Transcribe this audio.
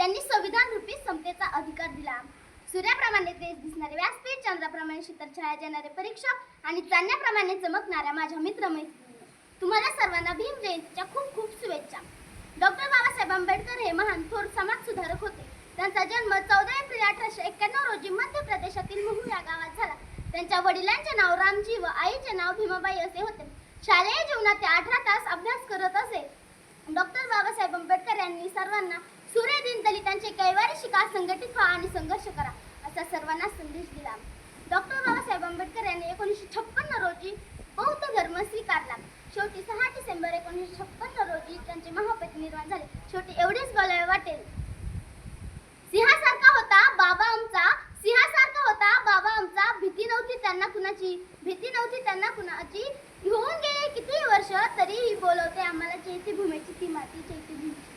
ज्यांनी संविधान रूपी समतेचा अधिकार दिला. सूर्याप्रमाणे तेज दिसणारे व्यासपीठ चंद्राप्रमाणे शीतल छाया देणारे परीक्षक आणि चांदण्याप्रमाणे चमकणाऱ्या माझ्या मित्र मैत्रिणी तुम्हाला सर्वांना भीम जयंतीच्या खूप खूप शुभेच्छा. डॉक्टर बाबासाहेब आंबेडकर हे महान थोर समाज सुधारक होते. त्यांचा जन्म चौदा एप्रिल अठराशे एक्क्याण्णव रोजी मध्य प्रदेशातील महू या गावात झाला. त्यांच्या वडिलांचे नाव रामजी व आईचे नाव भीमाबाई असे होते. शालेय जीवनात ते अठरा तास अभ्यास करत असे. डॉक्टर बाबासाहेब आंबेडकर यांनी सर्वांना रविवारी शिका संघटित व्हा आणि संघर्ष करा असा सर्वांना संदेश दिला. डॉक्टर बाबासाहेब आंबेडकर यांनी एकोणीसशे छप्पन्न रोजी बौद्ध धर्म स्वीकारला. शेवटी सहा डिसेंबर एकोणीसशे छप्पन्न रोजी त्यांचे महापत निर्माण झाले. शेवटी एवढेच बोलावे वाटेल. सिंहासारखा होता बाबा आमचा सिंहासारखा होता बाबा आमचा. भीती नव्हती त्यांना कुणाची भीती नव्हती त्यांना कुणाची. होऊन गेले किती वर्ष तरीही बोलवते आम्हाला चैत्यभूमीची ती माती चैत्यभूमीची